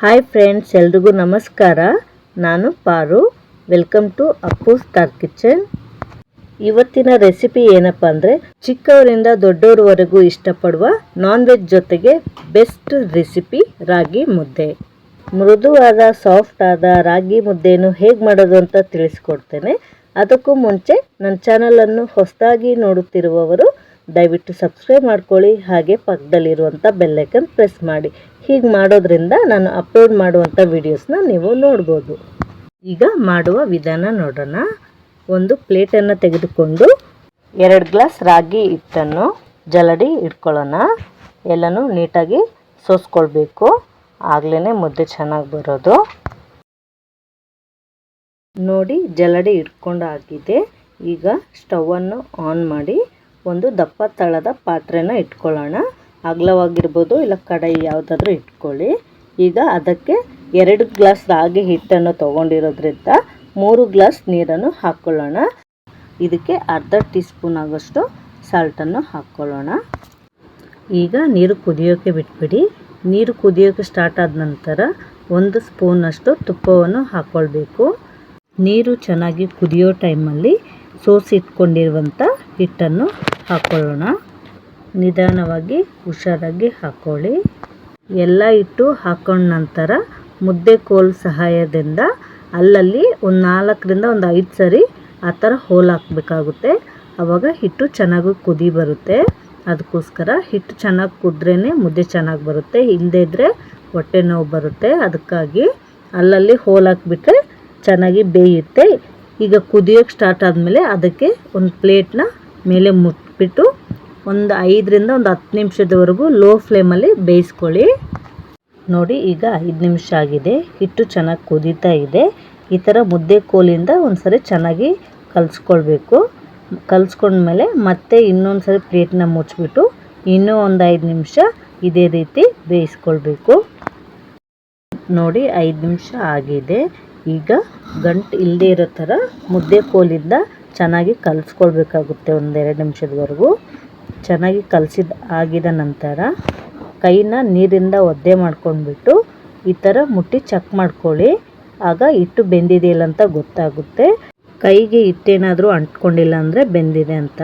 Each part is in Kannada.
ಹಾಯ್ ಫ್ರೆಂಡ್ಸ್ ಎಲ್ರಿಗೂ ನಮಸ್ಕಾರ. ನಾನು Paru. Welcome to Appu star kitchen ಇವತ್ತಿನ ರೆಸಿಪಿ ಏನಪ್ಪ ಅಂದರೆ, ಚಿಕ್ಕವರಿಂದ ದೊಡ್ಡವರವರೆಗೂ ಇಷ್ಟಪಡುವ ನಾನ್ ವೆಜ್ ಜೊತೆಗೆ ಬೆಸ್ಟ್ ರೆಸಿಪಿ ರಾಗಿ ಮುದ್ದೆ. ಮೃದುವಾದ ಸಾಫ್ಟ್ ಆದ ರಾಗಿ ಮುದ್ದೆಯನ್ನು ಹೇಗೆ ಮಾಡೋದು ಅಂತ ತಿಳಿಸ್ಕೊಡ್ತೇನೆ. ಅದಕ್ಕೂ ಮುಂಚೆ ನನ್ನ ಚಾನಲನ್ನು ಹೊಸದಾಗಿ ನೋಡುತ್ತಿರುವವರು, ದಯವಿಟ್ಟು ಸಬ್ಸ್ಕ್ರೈಬ್ ಮಾಡ್ಕೊಳ್ಳಿ, ಹಾಗೆ ಪಕ್ಕದಲ್ಲಿರುವಂಥ ಬೆಲ್ಲೈಕನ್ ಪ್ರೆಸ್ ಮಾಡಿ. ಹೀಗೆ ಮಾಡೋದ್ರಿಂದ ನಾನು ಅಪ್ಲೋಡ್ ಮಾಡುವಂಥ ವೀಡಿಯೋಸ್ನ ನೀವು ನೋಡ್ಬೋದು. ಈಗ ಮಾಡುವ ವಿಧಾನ ನೋಡೋಣ. ಒಂದು ಪ್ಲೇಟನ್ನು ತೆಗೆದುಕೊಂಡು ಎರಡು ಗ್ಲಾಸ್ ರಾಗಿ ಹಿಟ್ಟನ್ನು ಜಲಡಿ ಇಟ್ಕೊಳ್ಳೋಣ. ಎಲ್ಲನೂ ನೀಟಾಗಿ ಸೋಸ್ಕೊಳ್ಬೇಕು. ಆಗ್ಲೇ ಮುದ್ದೆ ಚೆನ್ನಾಗಿ ಬರೋದು. ನೋಡಿ, ಜಲಡಿ ಇಟ್ಕೊಂಡಾಗಿದೆ. ಈಗ ಸ್ಟವನ್ನು ಆನ್ ಮಾಡಿ ಒಂದು ದಪ್ಪ ತಳದ ಪಾತ್ರೆನ ಇಟ್ಕೊಳ್ಳೋಣ. ಅಗಲವಾಗಿರ್ಬೋದು ಇಲ್ಲ ಕಡಾಯಿ ಯಾವುದಾದ್ರೂ ಇಟ್ಕೊಳ್ಳಿ. ಈಗ ಅದಕ್ಕೆ ಎರಡು ಗ್ಲಾಸ್ ರಾಗಿ ಹಿಟ್ಟನ್ನು ತೊಗೊಂಡಿರೋದ್ರಿಂದ ಮೂರು ಗ್ಲಾಸ್ ನೀರನ್ನು ಹಾಕ್ಕೊಳ್ಳೋಣ ಇದಕ್ಕೆ ಅರ್ಧ ಟೀ ಸ್ಪೂನ್ ಆಗೋಷ್ಟು ಸಾಲ್ಟನ್ನು ಹಾಕ್ಕೊಳ್ಳೋಣ ಈಗ ನೀರು ಕುದಿಯೋಕ್ಕೆ ಬಿಟ್ಬಿಡಿ. ನೀರು ಕುದಿಯೋಕ್ಕೆ ಸ್ಟಾರ್ಟ್ ಆದ ನಂತರ ಒಂದು ಸ್ಪೂನಷ್ಟು ತುಪ್ಪವನ್ನು ಹಾಕ್ಕೊಳ್ಬೇಕು ನೀರು ಚೆನ್ನಾಗಿ ಕುದಿಯೋ ಟೈಮಲ್ಲಿ ಸೋಸಿಟ್ಕೊಂಡಿರುವಂಥ ಹಿಟ್ಟನ್ನು ಹಾಕ್ಕೊಳ್ಳೋಣ ನಿಧಾನವಾಗಿ ಹುಷಾರಾಗಿ ಹಾಕ್ಕೊಳ್ಳಿ ಎಲ್ಲ ಹಿಟ್ಟು ಹಾಕೊಂಡ ನಂತರ ಮುದ್ದೆ ಕೋಲ್ ಸಹಾಯದಿಂದ ಅಲ್ಲಲ್ಲಿ ಒಂದು ನಾಲ್ಕರಿಂದ ಒಂದು ಐದು ಸರಿ ಆ ಥರ ಹೋಲ್ ಹಾಕಬೇಕಾಗುತ್ತೆ. ಆವಾಗ ಹಿಟ್ಟು ಚೆನ್ನಾಗಿ ಕುದಿ ಬರುತ್ತೆ. ಅದಕ್ಕೋಸ್ಕರ ಹಿಟ್ಟು ಚೆನ್ನಾಗಿ ಕುದ್ರೇ ಮುದ್ದೆ ಚೆನ್ನಾಗಿ ಬರುತ್ತೆ. ಇಲ್ಲದೇ ಇದ್ದರೆ ಹೊಟ್ಟೆ ನೋವು ಬರುತ್ತೆ. ಅದಕ್ಕಾಗಿ ಅಲ್ಲಲ್ಲಿ ಹೋಲ್ ಹಾಕ್ಬಿಟ್ರೆ ಚೆನ್ನಾಗಿ ಬೇಯುತ್ತೆ. ಈಗ ಕುದಿಯೋಕ್ಕೆ ಸ್ಟಾರ್ಟ್ ಆದಮೇಲೆ ಅದಕ್ಕೆ ಒಂದು ಪ್ಲೇಟ್ನ ಮೇಲೆ ಮುಟ್ಬಿಟ್ಟು ಒಂದು ಐದರಿಂದ ಒಂದು ಹತ್ತು ನಿಮಿಷದವರೆಗೂ ಲೋ ಫ್ಲೇಮಲ್ಲಿ ಬೇಯಿಸ್ಕೊಳ್ಳಿ. ನೋಡಿ, ಈಗ ಐದು ನಿಮಿಷ ಆಗಿದೆ. ಹಿಟ್ಟು ಚೆನ್ನಾಗಿ ಕುದೀತಾ ಇದೆ. ಈ ಥರ ಮುದ್ದೆ ಕೋಲಿಂದ ಒಂದು ಸರಿ ಚೆನ್ನಾಗಿ ಕಲಿಸ್ಕೊಳ್ಬೇಕು. ಕಲಿಸ್ಕೊಂಡ್ಮೇಲೆ ಮತ್ತೆ ಇನ್ನೊಂದು ಸರಿ ಪ್ಲೇಟ್ನ ಮುಚ್ಚಿಬಿಟ್ಟು ಇನ್ನೂ ಒಂದು ಐದು ನಿಮಿಷ ಇದೇ ರೀತಿ ಬೇಯಿಸ್ಕೊಳ್ಬೇಕು. ನೋಡಿ, ಐದು ನಿಮಿಷ ಆಗಿದೆ. ಈಗ ಗಂಟು ಇಲ್ಲದೇ ಇರೋ ಥರ ಮುದ್ದೆ ಕೋಲಿಂದ ಚೆನ್ನಾಗಿ ಕಲಿಸ್ಕೊಳ್ಬೇಕಾಗುತ್ತೆ ಒಂದೆರಡು ನಿಮಿಷದವರೆಗೂ. ಚೆನ್ನಾಗಿ ಕಲಸಿದ ಆಗಿದ ನಂತರ ಕೈನ ನೀರಿಂದ ಒದ್ದೆ ಮಾಡ್ಕೊಂಡ್ಬಿಟ್ಟು ಈ ಥರ ಮುಟ್ಟಿ ಚೆಕ್ ಮಾಡ್ಕೊಳ್ಳಿ. ಆಗ ಹಿಟ್ಟು ಬೆಂದಿದೆಯಲ್ಲ ಅಂತ ಗೊತ್ತಾಗುತ್ತೆ. ಕೈಗೆ ಹಿಟ್ಟೇನಾದರೂ ಅಂಟ್ಕೊಂಡಿಲ್ಲ ಅಂದರೆ ಬೆಂದಿದೆ ಅಂತ.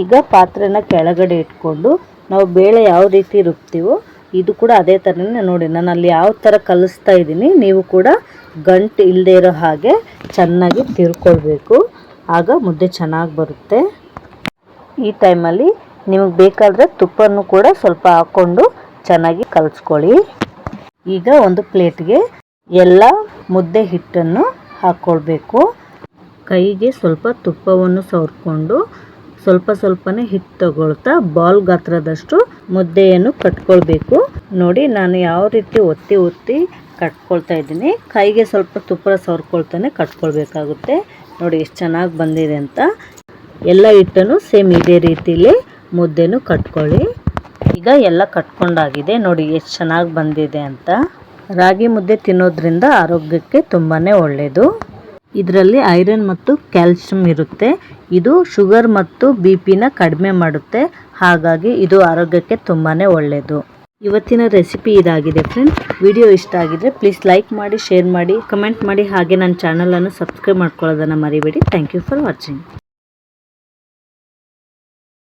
ಈಗ ಪಾತ್ರೆನ ಕೆಳಗಡೆ ಇಟ್ಕೊಂಡು ನಾವು ಬೇಳೆ ಯಾವ ರೀತಿ ರುಬ್ತೀವೋ ಇದು ಕೂಡ ಅದೇ ಥರನೇ ನೋಡಿ. ನಾನು ಅಲ್ಲಿ ಯಾವ ಥರ ಕಲಿಸ್ತಾ ಇದ್ದೀನಿ, ನೀವು ಕೂಡ ಗಂಟು ಇಲ್ಲದೆ ಇರೋ ಹಾಗೆ ಚೆನ್ನಾಗಿ ತಿರ್ಕೊಳ್ಬೇಕು. ಆಗ ಮುದ್ದೆ ಚೆನ್ನಾಗಿ ಬರುತ್ತೆ. ಈ ಟೈಮಲ್ಲಿ ನಿಮಗೆ ಬೇಕಾದರೆ ತುಪ್ಪನೂ ಕೂಡ ಸ್ವಲ್ಪ ಹಾಕ್ಕೊಂಡು ಚೆನ್ನಾಗಿ ಕಲಸ್ಕೊಳ್ಳಿ. ಈಗ ಒಂದು ಪ್ಲೇಟ್ಗೆ ಎಲ್ಲ ಮುದ್ದೆ ಹಿಟ್ಟನ್ನು ಹಾಕ್ಕೊಳ್ಬೇಕು ಕೈಗೆ ಸ್ವಲ್ಪ ತುಪ್ಪವನ್ನು ಸವರ್ಕೊಂಡು ಸ್ವಲ್ಪ ಸ್ವಲ್ಪನೇ ಹಿಟ್ಟು ತಗೊಳ್ತಾ ಬಾಲ್ ಗಾತ್ರದಷ್ಟು ಮುದ್ದೆಯನ್ನು ಕಟ್ಕೊಳ್ಬೇಕು. ನೋಡಿ, ನಾನು ಯಾವ ರೀತಿ ಒತ್ತಿ ಒತ್ತಿ ಕಟ್ಕೊಳ್ತಾ ಇದ್ದೀನಿ. ಕೈಗೆ ಸ್ವಲ್ಪ ತುಪ್ಪ ಸವರ್ಕೊಳ್ತಾನೆ ಕಟ್ಕೊಳ್ಬೇಕಾಗುತ್ತೆ. ನೋಡಿ, ಎಷ್ಟು ಚೆನ್ನಾಗಿ ಬಂದಿದೆ ಅಂತ. ಎಲ್ಲ ಹಿಟ್ಟನ್ನು ಸೇಮ್ ಇದೇ ರೀತಿಲಿ ಮುದ್ದೆನೂ ಕಟ್ಕೊಳ್ಳಿ. ಈಗ ಎಲ್ಲ ಕಟ್ಕೊಂಡಾಗಿದೆ. ನೋಡಿ ಎಷ್ಟು ಚೆನ್ನಾಗಿ ಬಂದಿದೆ ಅಂತ. ರಾಗಿ ಮುದ್ದೆ ತಿನ್ನೋದ್ರಿಂದ ಆರೋಗ್ಯಕ್ಕೆ ತುಂಬಾ ಒಳ್ಳೆಯದು ಇದರಲ್ಲಿ ಐರನ್ ಮತ್ತು ಕ್ಯಾಲ್ಶಿಯಂ ಇರುತ್ತೆ. ಇದು ಶುಗರ್ ಮತ್ತು ಬಿ ಪಿನ ಕಡಿಮೆ ಮಾಡುತ್ತೆ. ಹಾಗಾಗಿ ಇದು ಆರೋಗ್ಯಕ್ಕೆ ತುಂಬಾ ಒಳ್ಳೆಯದು ಇವತ್ತಿನ ರೆಸಿಪಿ ಇದಾಗಿದೆ ಫ್ರೆಂಡ್ಸ್. ವಿಡಿಯೋ ಇಷ್ಟ ಆಗಿದ್ರೆ ಪ್ಲೀಸ್ ಲೈಕ್ ಮಾಡಿ, ಶೇರ್ ಮಾಡಿ, ಕಮೆಂಟ್ ಮಾಡಿ. ಹಾಗೆ ನನ್ನ ಚಾನಲನ್ನು ಸಬ್ಸ್ಕ್ರೈಬ್ ಮಾಡ್ಕೊಳ್ಳೋದನ್ನು ಮರಿಬೇಡಿ. Thank you for watching.